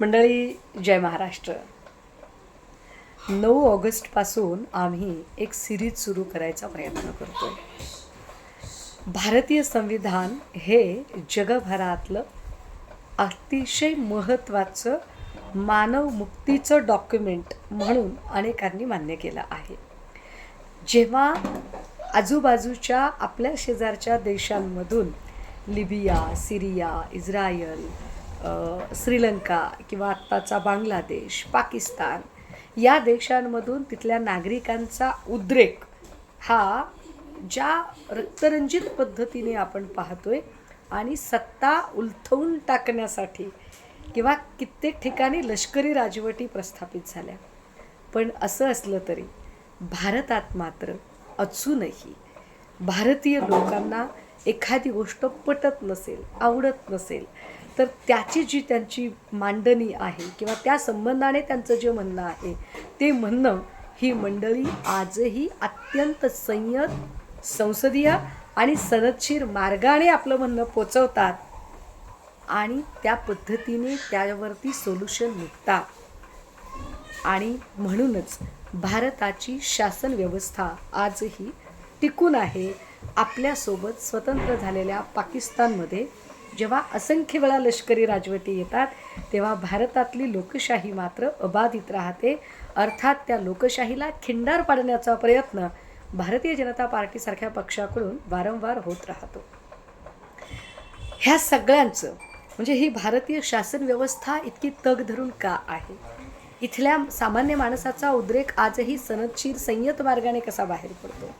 मंडळी जय महाराष्ट्र. नऊ ऑगस्टपासून आम्ही एक सिरीज सुरू करायचा प्रयत्न करतो भारतीय संविधान हे जगभरातलं अतिशय महत्त्वाचं मानव मुक्तीचं डॉक्युमेंट म्हणून अनेकांनी मान्य केलं आहे. जेव्हा आजूबाजूच्या आपल्या शेजारच्या देशांमधून लिबिया सिरिया इस्रायल श्रीलंका किंवा आत्ताचा बांगलादेश पाकिस्तान या देशांमधून तिथल्या नागरिकांचा उद्रेक हा ज्या रक्तरंजित पद्धतीने आपण पाहतोय आणि सत्ता उलथवून टाकण्यासाठी किंवा कित्येक ठिकाणी लष्करी राजवटी प्रस्थापित झाल्या. पण असं असलं तरी भारतात मात्र अजूनही भारतीय लोकांना एखादी गोष्ट पटत नसेल आवडत नसेल तर त्याची जी त्यांची मांडणी आहे किंवा त्या संबंधाने त्यांचं जे म्हणणं आहे ते म्हणणं ही मंडळी आजही अत्यंत संयत संसदीय आणि सनदशीर मार्गाने आपलं म्हणणं पोचवतात आणि त्या पद्धतीने त्यावरती सोल्युशन निघतात. आणि म्हणूनच भारताची शासन व्यवस्था आजही टिकून आहे. आपल्यासोबत स्वतंत्र झालेल्या पाकिस्तानमध्ये जेव्हा असंख्य वेळा लष्करी राजवटी येतात तेव्हा भारतातली लोकशाही मात्र अबाधित राहते. अर्थात त्या लोकशाहीला खिंडार पाडण्याचा प्रयत्न भारतीय जनता पार्टीसारख्या पक्षाकडून वारंवार होत राहतो. ह्या सगळ्यांचं म्हणजे ही भारतीय शासन व्यवस्था इतकी तग धरून का आहे? इथल्या सामान्य माणसाचा उद्रेक आजही सनदशीर संयत मार्गाने कसा बाहेर पडतो?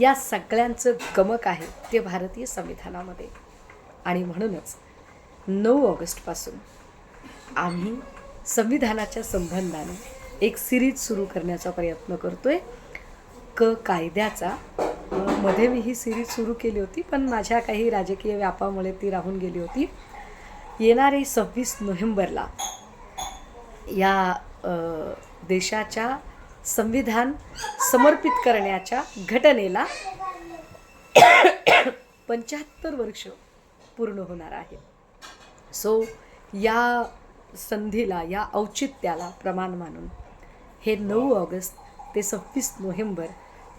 या सगळ्यांचं गमक आहे ते भारतीय संविधानामध्ये. आणि म्हणूनच नऊ ऑगस्टपासून आम्ही संविधानाच्या संबंधाने एक सिरीज सुरू करण्याचा प्रयत्न करतो आहे क कायद्याचा. मध्ये मी ही सिरीज सुरू केली होती पण माझ्या काही राजकीय व्यापामुळे ती राहून गेली होती. येणारे सव्वीस नोव्हेंबरला या देशाच्या संविधान समर्पित करण्याच्या घटनेला पंच्याहत्तर वर्ष पूर्ण होणार आहे सो या संधीला या औचित्याला प्रमाण मानून हे नऊ ऑगस्ट ते सव्वीस नोव्हेंबर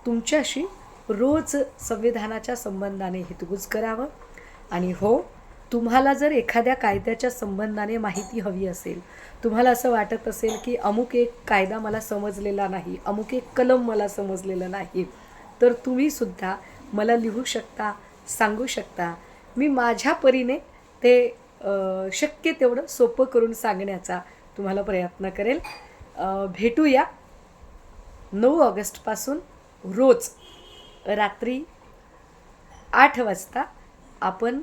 तुमच्याशी रोज संविधानाच्या संबंधाने हितगुज करावं. आणि हो तुम्हाला जर एखाद्या कायद्याच्या संबंधाने माहिती हवी असेल तुम्हाला असं वाटत असेल की अमुक एक कायदा मला समजलेला नाही अमुक एक कलम मला समजलेलं नाही तर तुम्ही सुद्धा मला लिहू शकता सांगू शकता. मी माझ्या परीने ते शक्य तेवढं सोपं करून सांगण्याचा तुम्हाला प्रयत्न करेल. भेटूया नऊ ऑगस्टपासून रोज रात्री आठ वाजता आपण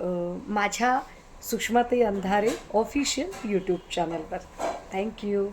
माझ्या सुषमाताई अंधारे ऑफिशियल यूट्यूब चॅनलवर. Thank you